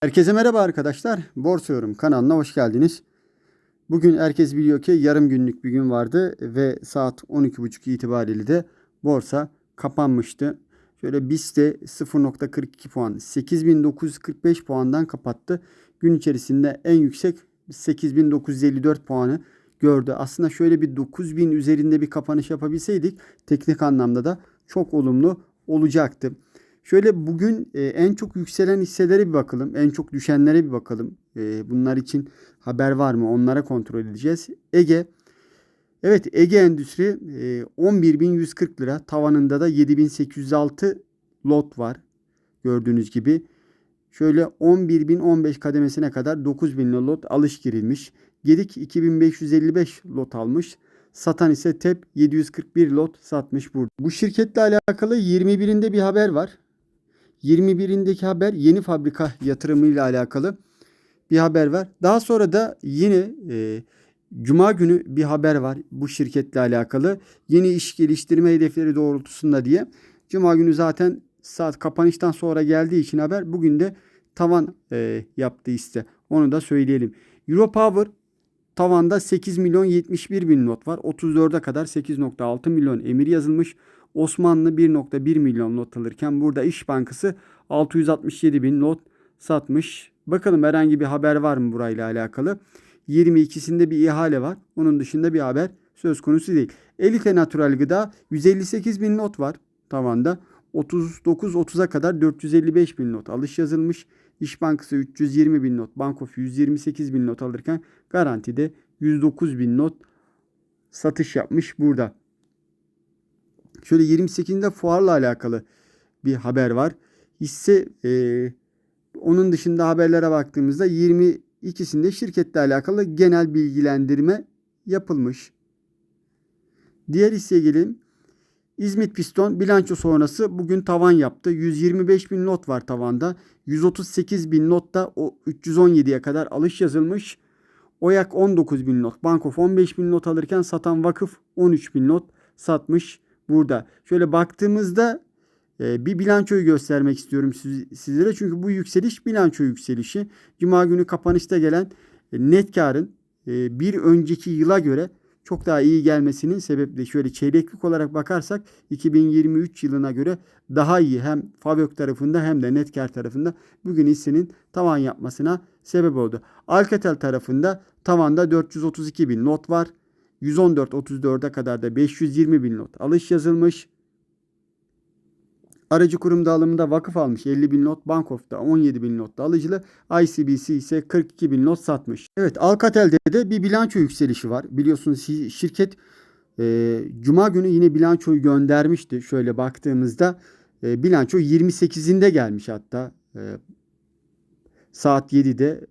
Herkese merhaba arkadaşlar. Borsa Yorum kanalına hoş geldiniz. Bugün herkes biliyor ki yarım günlük bir gün vardı ve saat 12.30 itibariyle de borsa kapanmıştı. Şöyle BIST de 0.42 puan 8945 puandan kapattı. Gün içerisinde en yüksek 8954 puanı gördü. Aslında şöyle bir 9000 üzerinde bir kapanış yapabilseydik teknik anlamda da çok olumlu olacaktı. Şöyle bugün e, en çok yükselen hisselere bir bakalım. En çok düşenlere bir bakalım. E, bunlar için haber var mı? Onlara kontrol edeceğiz. Ege. Evet Ege Endüstri e, 11.140 lira. Tavanında da 7.806 lot var. Gördüğünüz gibi. Şöyle 11.015 kademesine kadar 9.000 lot alış girilmiş. Gedik 2555 lot almış. Satan ise TEP 741 lot satmış burada. Bu şirketle alakalı 21'inde bir haber var. 21'indeki haber yeni fabrika yatırımıyla alakalı bir haber var. Daha sonra da yine e, Cuma günü bir haber var bu şirketle alakalı. Yeni iş geliştirme hedefleri doğrultusunda diye. Cuma günü zaten saat kapanıştan sonra geldiği için haber bugün de tavan e, yaptı işte. Onu da söyleyelim. Europower tavanda 8 milyon 71 bin not var. 34'e kadar 8.6 milyon emir yazılmış. Osmanlı 1.1 milyon not alırken burada İş Bankası 667 bin not satmış. Bakalım herhangi bir haber var mı burayla alakalı. 22'sinde bir ihale var. Onun dışında bir haber söz konusu değil. Elite Natural Gıda 158 bin not var tavanda. 39-30'a kadar 455 bin not alış yazılmış. İş Bankası 320 bin not, Bankof 128 bin not alırken garantide 109 bin not satış yapmış burada. Şöyle 28'inde fuarla alakalı bir haber var. Hisse e, onun dışında haberlere baktığımızda 22'sinde şirketle alakalı genel bilgilendirme yapılmış. Diğer hisseye gelelim. İzmit Piston bilanço sonrası bugün tavan yaptı. 125 bin not var tavanda. 138 bin notta o 317'ye kadar alış yazılmış. Oyak 19 bin not. Bankof 15 bin not alırken satan vakıf 13 bin not satmış burada. Şöyle baktığımızda e, bir bilançoyu göstermek istiyorum siz, sizlere. Çünkü bu yükseliş bilanço yükselişi. Cuma günü kapanışta gelen e, net karın e, bir önceki yıla göre çok daha iyi gelmesinin sebebi şöyle çeyreklik olarak bakarsak 2023 yılına göre daha iyi hem Favök tarafında hem de net kar tarafında bugün hissenin tavan yapmasına sebep oldu. Alcatel tarafında tavanda 432 bin not var. 114.34'e kadar da 520 bin not alış yazılmış. Aracı kurum dağılımında vakıf almış 50 bin not, Bankof'ta 17 bin not alıcılı, ICBC ise 42 bin not satmış. Evet Alcatel'de de bir bilanço yükselişi var. Biliyorsunuz şirket e, Cuma günü yine bilançoyu göndermişti. Şöyle baktığımızda e, bilanço 28'inde gelmiş hatta. E, saat 7'de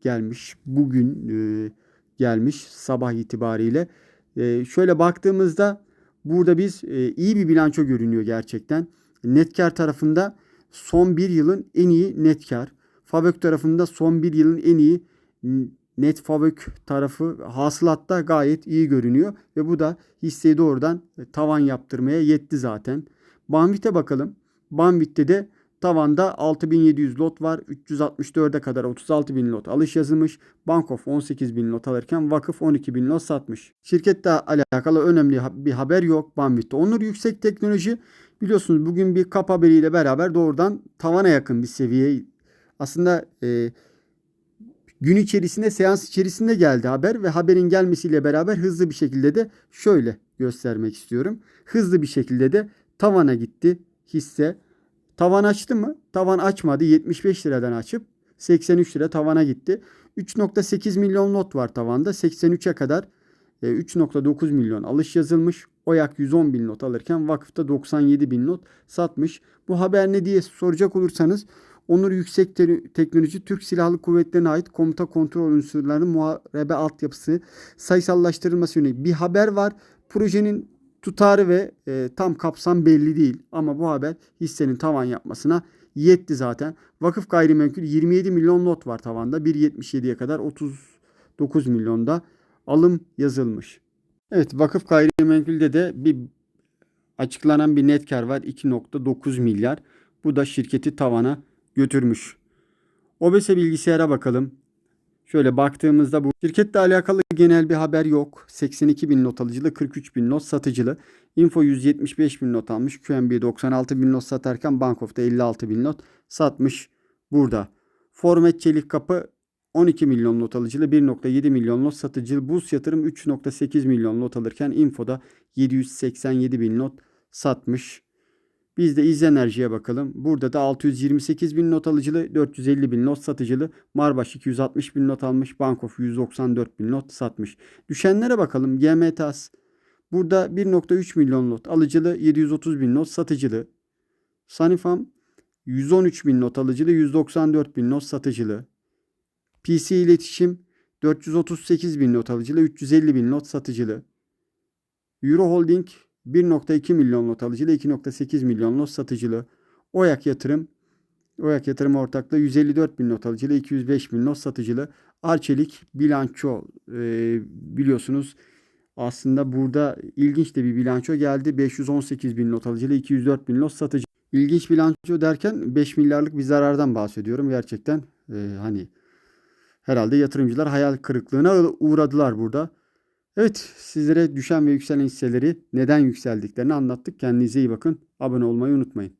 gelmiş. Bugün e, gelmiş sabah itibariyle. E, şöyle baktığımızda burada biz e, iyi bir bilanço görünüyor gerçekten. Net kar tarafında son bir yılın en iyi net kar. Favök tarafında son bir yılın en iyi net Favök tarafı hasılatta gayet iyi görünüyor. Ve bu da hisseyi doğrudan tavan yaptırmaya yetti zaten. Banvit'e bakalım. Banvit'te de tavanda 6700 lot var. 364'e kadar 36 lot alış yazılmış. Bankof 18 bin lot alırken Vakıf 12 bin lot satmış. Şirkette alakalı önemli bir haber yok Banvit'te. Onur Yüksek Teknoloji Biliyorsunuz bugün bir kap haberiyle beraber doğrudan tavana yakın bir seviye. Aslında e, gün içerisinde seans içerisinde geldi haber ve haberin gelmesiyle beraber hızlı bir şekilde de şöyle göstermek istiyorum. Hızlı bir şekilde de tavana gitti hisse. Tavan açtı mı? Tavan açmadı. 75 liradan açıp 83 lira tavana gitti. 3.8 milyon not var tavanda. 83'e kadar 3.9 e, milyon alış yazılmış. Oyak 110 bin not alırken vakıfta 97 bin not satmış. Bu haber ne diye soracak olursanız Onur Yüksek Teknoloji Türk Silahlı Kuvvetleri'ne ait komuta kontrol unsurlarının muharebe altyapısı sayısallaştırılması yönelik bir haber var. Projenin tutarı ve e, tam kapsam belli değil ama bu haber hissenin tavan yapmasına yetti zaten. Vakıf gayrimenkul 27 milyon not var tavanda. 1.77'ye kadar 39 milyonda alım yazılmış. Evet vakıf gayrimenkulde de bir açıklanan bir net kar var 2.9 milyar. Bu da şirketi tavana götürmüş. OBS bilgisayara bakalım. Şöyle baktığımızda bu şirketle alakalı genel bir haber yok. 82 bin not alıcılı, 43 bin not satıcılı. Info 175 bin not almış. QNB 96 bin not satarken Bank da 56 bin not satmış burada. Format Çelik Kapı 12 milyon not alıcılı, 1.7 milyon not satıcılı. Buz Yatırım 3.8 milyon not alırken Info'da 787 bin not satmış. Biz de İzlenerji'ye bakalım. Burada da 628 bin not alıcılı, 450 bin not satıcılı. Marbaş 260 bin not almış. Bankof 194 bin not satmış. Düşenlere bakalım. GMTAS burada 1.3 milyon not alıcılı, 730 bin not satıcılı. Sanifam 113 bin not alıcılı, 194 bin not satıcılı. PC iletişim 438 bin not alıcılı, 350 bin not satıcılı. Euro Holding 1.2 milyon not alıcılı, 2.8 milyon not satıcılı. Oyak Yatırım Oyak Yatırım Ortaklığı 154 bin not alıcılı, 205 bin not satıcılı. Arçelik bilanço e, biliyorsunuz aslında burada ilginç de bir bilanço geldi. 518 bin not alıcılı, 204 bin not satıcı. İlginç bilanço derken 5 milyarlık bir zarardan bahsediyorum. Gerçekten e, hani herhalde yatırımcılar hayal kırıklığına uğradılar burada. Evet sizlere düşen ve yükselen hisseleri neden yükseldiklerini anlattık. Kendinize iyi bakın. Abone olmayı unutmayın.